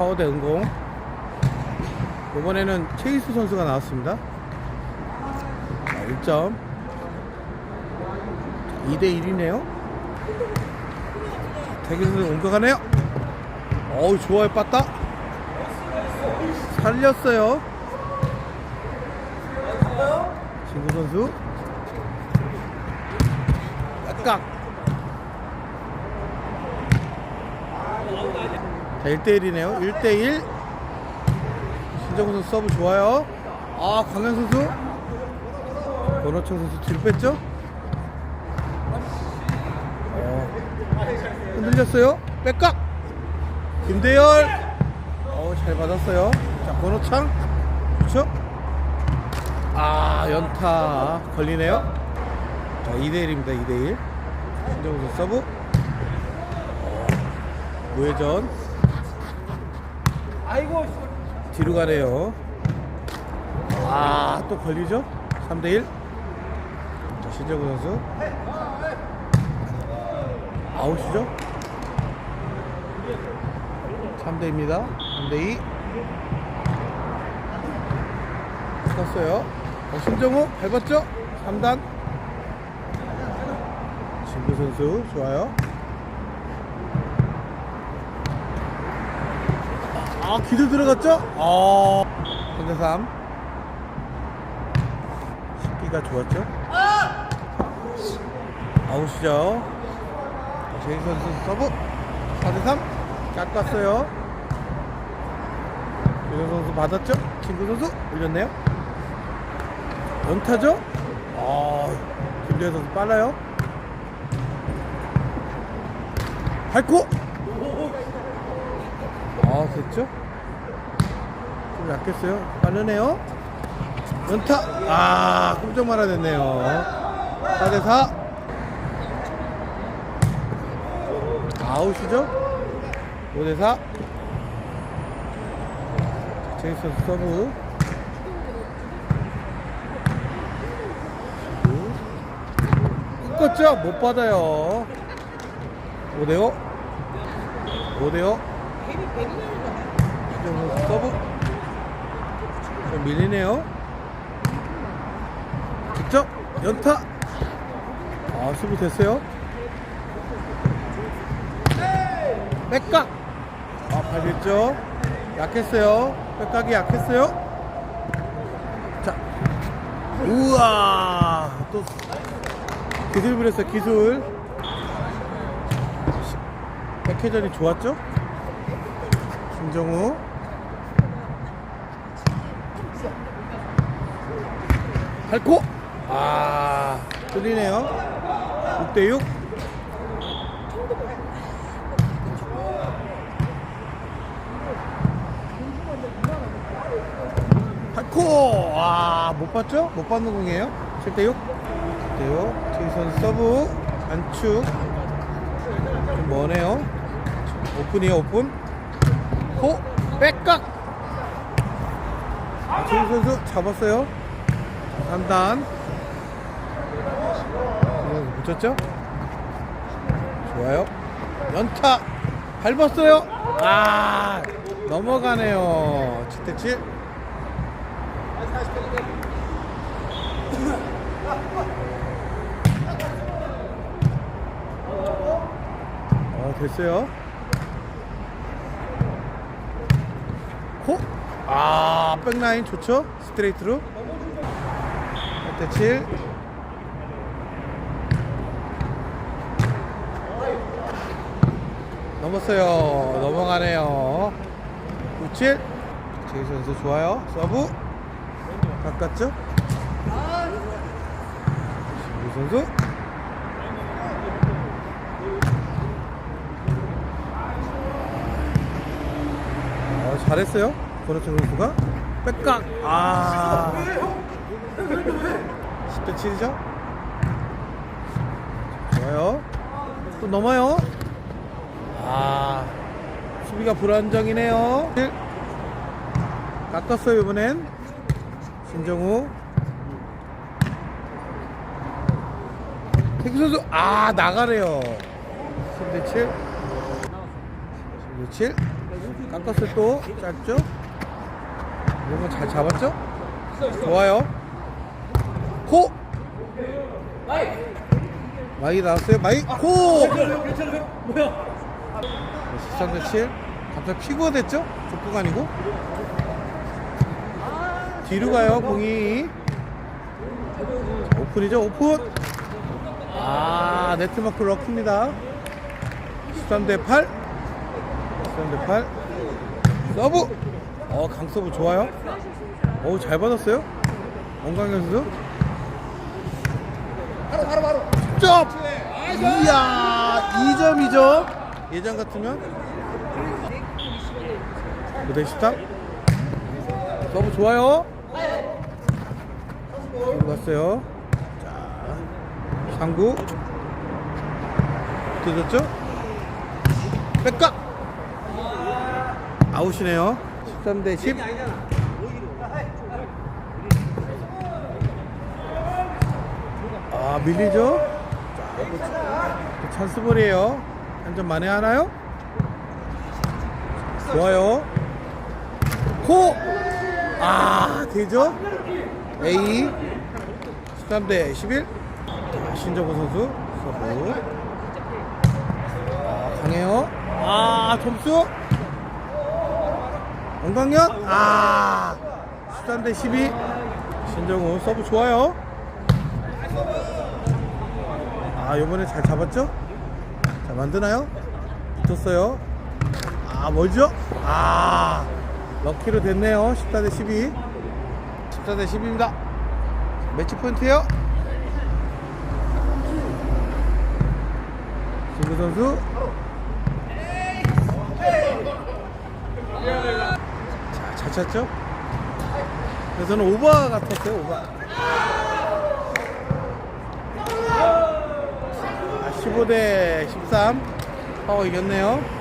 파워대 응공. 이번에는 최희수 선수가 나왔습니다. 자, 1점. 2대 1이네요. 태기 선수 공격하네요. 어우, 좋아요, 빠따. 살렸어요. 진구 선수. 깍. 자, 1대1이네요. 1대1. 신정우 선수 서브 좋아요. 아, 광현 선수. 권호청 선수 뒤로 뺐죠? 어, 흔들렸어요. 백각. 김대열. 어, 잘 받았어요. 자, 권호창. 그렇죠? 아, 연타 걸리네요. 자, 2대1입니다. 2대1. 신정우 선수 서브. 어, 우회전. 아이고 뒤로 가네요. 아, 또 걸리죠? 3대1. 자, 신정우 선수. 아웃이죠? 3대입니다. 3대2. 쳤어요. 어, 신정우 밟았죠? 3단. 진구 선수 좋아요. 아, 기도 들어갔죠? 아, 3대3. 식기가 좋았죠? 아웃이죠? 제이 선수 서브 4대3 깎았어요. 유정 선수 받았죠? 친구 선수 올렸네요. 연타죠? 아, 김대현 선수 빨라요. 밟고! 아, 됐죠? 좀 약했어요. 빠르네요. 연타! 아, 꼼짝 말아 됐네요. 4대4. 아웃이죠? 5대4. 제이스 선수 서브. 꺾었죠? 못 받아요. 5대5. 5대5. 신정우 서브. 좀 밀리네요. 직접 연타. 아, 수비 됐어요. 백각. 아, 발렸죠? 약했어요. 백각이 약했어요. 자. 우와. 또 기술 부렸어요, 기술. 백회전이 좋았죠? 김정우. 밟고. 아, 뚫리네요. 6대6. 밟고. 와, 못 봤죠? 못 받는 공이에요. 7대6. 7대6. 최선 서브. 안축. 좀 머네요. 오픈이에요, 오픈. 호. 백각. 최선 선수 잡았어요. 3단. 붙였죠? 좋아요. 연타 밟았어요. 아 넘어가네요. 7대7. 어 됐어요. 호. 아 백라인 좋죠? 스트레이트로. 8대7. 넘었어요. 넘어가네요. 97. 제이 선수 좋아요. 서브. 바꿨죠? 신구 선수. 어, 잘했어요. 고르청 선수가. 백각. 아. 10대 7이죠? 좋아요. 또 넘어요. 아, 수비가 불안정이네요. 깎았어요, 이번엔. 신정우. 태기 선수, 아, 나가래요. 10대 7. 7 깎았을 또 짧죠? 이런 건잘 잡았죠? 좋아요 코. 마이 나왔어요. 마이 코. 13대 7 갑자기 피구가 됐죠? 족구가 아니고. 뒤로 가요 공이. 자, 오픈이죠 오픈. 아 네트마크 럭키입니다. 13대 8 13대 8 서브. 어 강서브 좋아요. 어우 잘 받았어요. 원광현 선수 바로 바로 바로. 점! 이야 2점이죠 예전 같으면? 무대 13 서브 좋아요. 서브 갔어요. 자 상구. 뜯었죠? 백각 아웃이네요. 13대 10 밀리죠 자, 찬스볼이에요 한 점 만에 하나요 좋아요 코! 아, 되죠? A 13대 11. 자, 신정호 선수 서브. 아, 강해요. 아, 점수. 원광현. 아, 13대 12. 신정호 서브 좋아요. 아, 요번에 잘 잡았죠? 자, 만드나요? 붙었어요. 아, 멀죠? 아, 럭키로 됐네요. 14 대 12. 14 대 10입니다. 매치 포인트요. 진구 선수. 자, 잘 찼죠? 그래서는 오버 같았어요, 오버. 15대 13. 파워 이겼네요.